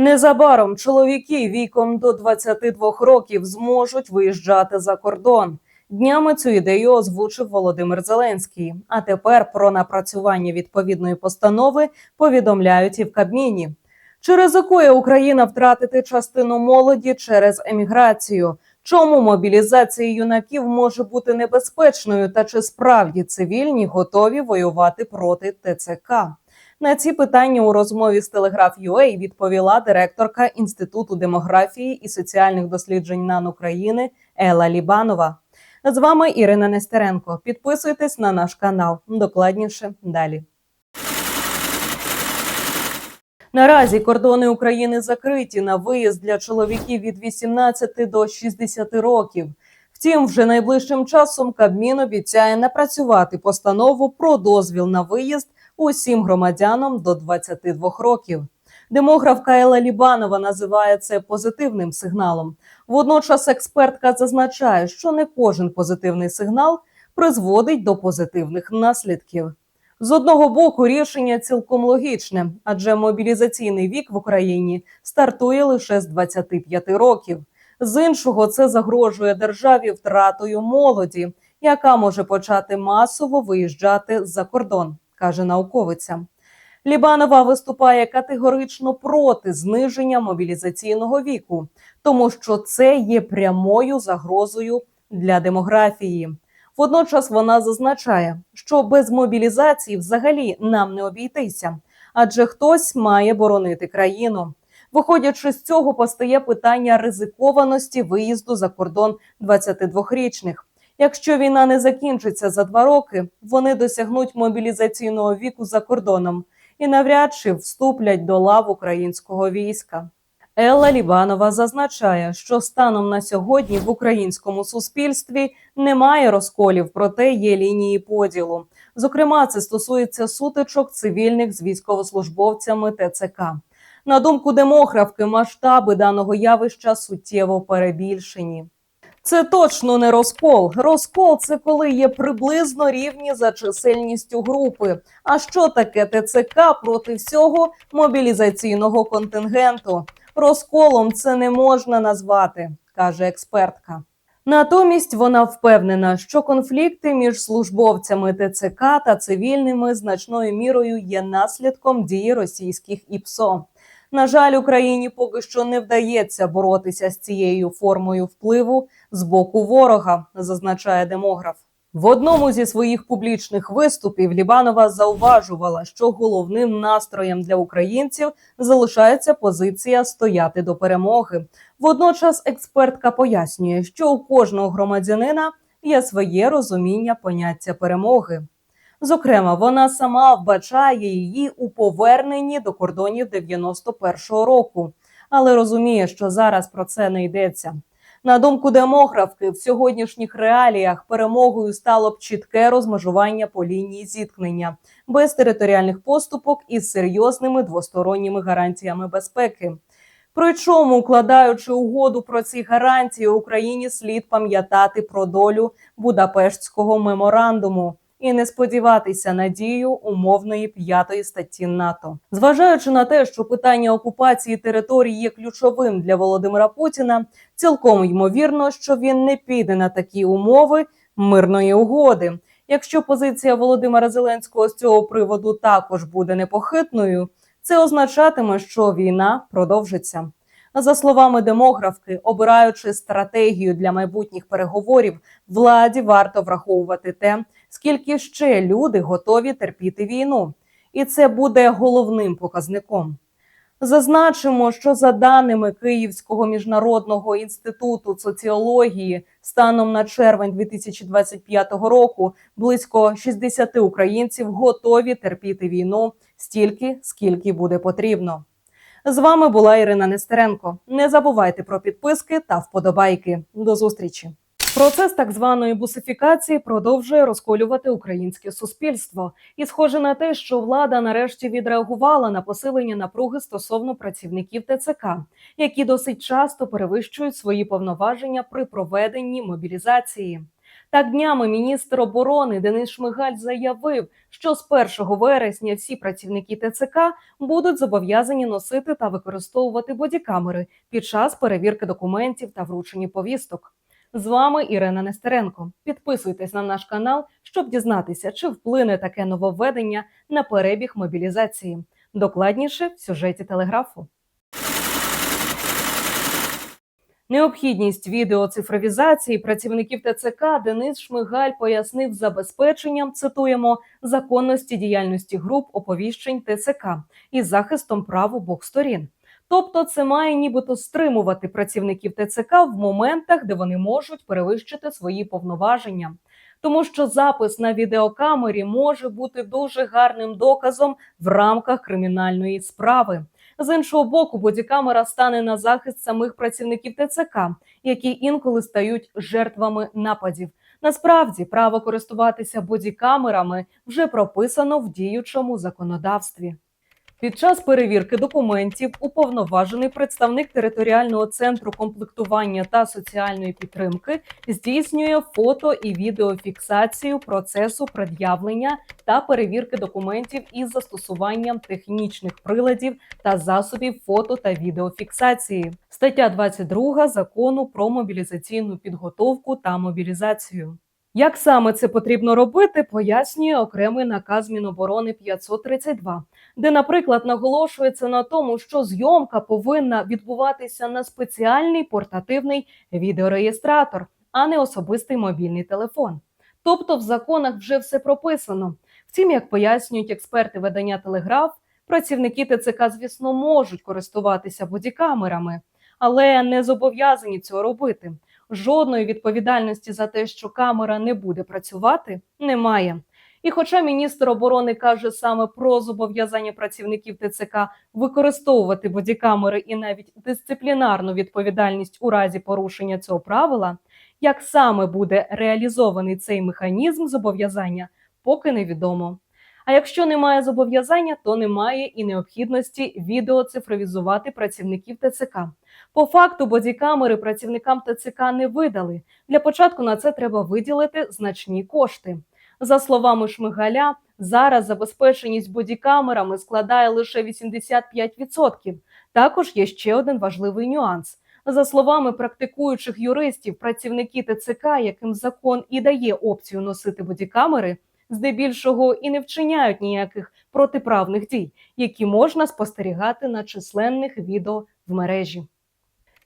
Незабаром чоловіки віком до 22 років зможуть виїжджати за кордон. Днями цю ідею озвучив Володимир Зеленський. А тепер про напрацювання відповідної постанови повідомляють і в Кабміні. Чи ризикує Україна втратити частину молоді через еміграцію? Чому мобілізація юнаків може бути небезпечною? Та чи справді цивільні готові воювати проти ТЦК? На ці питання у розмові з Телеграф UA відповіла директорка Інституту демографії і соціальних досліджень НАН України Ела Лібанова. З вами Ірина Нестеренко. Підписуйтесь на наш канал. Докладніше далі. Наразі кордони України закриті на виїзд для чоловіків від 18 до 60 років. Втім, вже найближчим часом Кабмін обіцяє напрацювати постанову про дозвіл на виїзд усім громадянам до 22 років. Демографка Ела Лібанова називає це позитивним сигналом. Водночас експертка зазначає, що не кожен позитивний сигнал призводить до позитивних наслідків. З одного боку, рішення цілком логічне, адже мобілізаційний вік в Україні стартує лише з 25 років. З іншого, це загрожує державі втратою молоді, яка може почати масово виїжджати за кордон, каже науковиця. Лібанова виступає категорично проти зниження мобілізаційного віку, тому що це є прямою загрозою для демографії. Водночас вона зазначає, що без мобілізації взагалі нам не обійтися, адже хтось має боронити країну. Виходячи з цього, постає питання ризикованості виїзду за кордон 22-річних. Якщо війна не закінчиться за два роки, вони досягнуть мобілізаційного віку за кордоном і навряд чи вступлять до лав українського війська. Елла Лібанова зазначає, що станом на сьогодні в українському суспільстві немає розколів, проте є лінії поділу. Зокрема, це стосується сутичок цивільних з військовослужбовцями ТЦК. На думку демографки, масштаби даного явища суттєво перебільшені. Це точно не розкол. Розкол це коли є приблизно рівні за чисельністю групи. А що таке ТЦК проти всього мобілізаційного контингенту? Розколом це не можна назвати, каже експертка. Натомість вона впевнена, що конфлікти між службовцями ТЦК та цивільними значною мірою є наслідком дії російських ІПСО. На жаль, Україні поки що не вдається боротися з цією формою впливу з боку ворога, зазначає демограф. В одному зі своїх публічних виступів Лібанова зауважувала, що головним настроєм для українців залишається позиція стояти до перемоги. Водночас експертка пояснює, що у кожного громадянина є своє розуміння поняття перемоги. Зокрема, вона сама вбачає її у поверненні до кордонів 91-го року, але розуміє, що зараз про це не йдеться. На думку демографки, в сьогоднішніх реаліях перемогою стало б чітке розмежування по лінії зіткнення без територіальних поступок із серйозними двосторонніми гарантіями безпеки. Причому, укладаючи угоду про ці гарантії, Україні слід пам'ятати про долю Будапештського меморандуму і не сподіватися на дію умовної п'ятої статті НАТО, зважаючи на те, що питання окупації території є ключовим для Володимира Путіна, цілком ймовірно, що він не піде на такі умови мирної угоди. Якщо позиція Володимира Зеленського з цього приводу також буде непохитною, це означатиме, що війна продовжиться. За словами демографки, обираючи стратегію для майбутніх переговорів, владі варто враховувати те, скільки ще люди готові терпіти війну, і це буде головним показником. Зазначимо, що за даними Київського міжнародного інституту соціології, станом на червень 2025 року близько 60 українців готові терпіти війну стільки, скільки буде потрібно. З вами була Ірина Нестеренко. Не забувайте про підписки та вподобайки. До зустрічі. Процес так званої бусифікації продовжує розколювати українське суспільство, і схоже на те, що влада нарешті відреагувала на посилення напруги стосовно працівників ТЦК, які досить часто перевищують свої повноваження при проведенні мобілізації. Так днями міністр оборони Денис Шмигаль заявив, що з 1 вересня всі працівники ТЦК будуть зобов'язані носити та використовувати бодікамери під час перевірки документів та вручення повісток. З вами Ірина Нестеренко. Підписуйтесь на наш канал, щоб дізнатися, чи вплине таке нововведення на перебіг мобілізації. Докладніше в сюжеті телеграфу. Необхідність відеоцифровізації працівників ТЦК Денис Шмигаль пояснив забезпеченням, цитуємо, законності діяльності груп оповіщень ТЦК із захистом прав обох сторін. Тобто, це має нібито стримувати працівників ТЦК в моментах, де вони можуть перевищити свої повноваження. Тому що запис на відеокамері може бути дуже гарним доказом в рамках кримінальної справи. З іншого боку, бодікамера стане на захист самих працівників ТЦК, які інколи стають жертвами нападів. Насправді, право користуватися бодікамерами вже прописано в діючому законодавстві. Під час перевірки документів уповноважений представник територіального центру комплектування та соціальної підтримки здійснює фото і відеофіксацію процесу пред'явлення та перевірки документів із застосуванням технічних приладів та засобів фото та відеофіксації. Стаття 22 закону про мобілізаційну підготовку та мобілізацію. Як саме це потрібно робити, пояснює окремий наказ Міноборони 532, де, наприклад, наголошується на тому, що зйомка повинна відбуватися на спеціальний портативний відеореєстратор, а не особистий мобільний телефон. Тобто в законах вже все прописано. Втім, як пояснюють експерти видання Телеграф, працівники ТЦК, звісно, можуть користуватися бодікамерами, але не зобов'язані цього робити. Жодної відповідальності за те, що камера не буде працювати, немає. І хоча міністр оборони каже саме про зобов'язання працівників ТЦК використовувати бодікамери і навіть дисциплінарну відповідальність у разі порушення цього правила, як саме буде реалізований цей механізм зобов'язання, поки невідомо. А якщо немає зобов'язання, то немає і необхідності відеоцифровізувати працівників ТЦК. По факту бодікамери працівникам ТЦК не видали. Для початку на це треба виділити значні кошти. За словами Шмигаля, зараз забезпеченість бодікамерами складає лише 85%. Також є ще один важливий нюанс. За словами практикуючих юристів, працівники ТЦК, яким закон і дає опцію носити бодікамери, здебільшого і не вчиняють ніяких протиправних дій, які можна спостерігати на численних відео в мережі.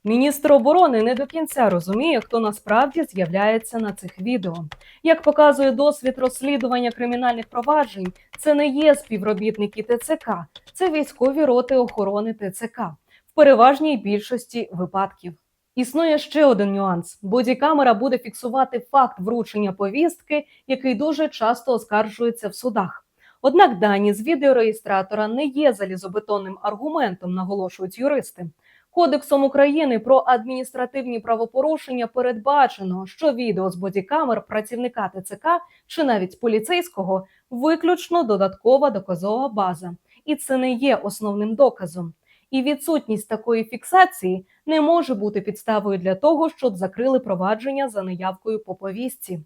Міністр оборони не до кінця розуміє, хто насправді з'являється на цих відео. Як показує досвід розслідування кримінальних проваджень, це не є співробітники ТЦК, це військові роти охорони ТЦК в переважній більшості випадків. Існує ще один нюанс: бодікамера буде фіксувати факт вручення повістки, який дуже часто оскаржується в судах. Однак дані з відеореєстратора не є залізобетонним аргументом, наголошують юристи. Кодексом України про адміністративні правопорушення передбачено, що відео з бодікамер працівника ТЦК чи навіть поліцейського виключно додаткова доказова база, і це не є основним доказом. І відсутність такої фіксації не може бути підставою для того, щоб закрили провадження за неявкою по повістці.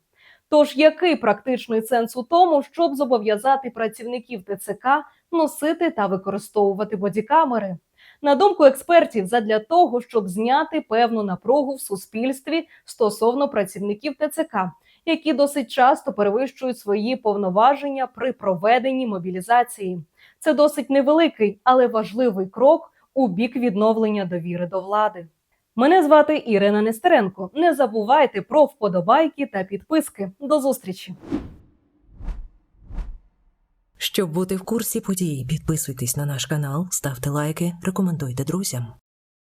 Тож який практичний сенс у тому, щоб зобов'язати працівників ТЦК носити та використовувати бодікамери? На думку експертів, задля того, щоб зняти певну напругу в суспільстві стосовно працівників ТЦК, які досить часто перевищують свої повноваження при проведенні мобілізації. Це досить невеликий, але важливий крок у бік відновлення довіри до влади. Мене звати Ірина Нестеренко. Не забувайте про вподобайки та підписки. До зустрічі! Щоб бути в курсі подій, підписуйтесь на наш канал, ставте лайки, рекомендуйте друзям.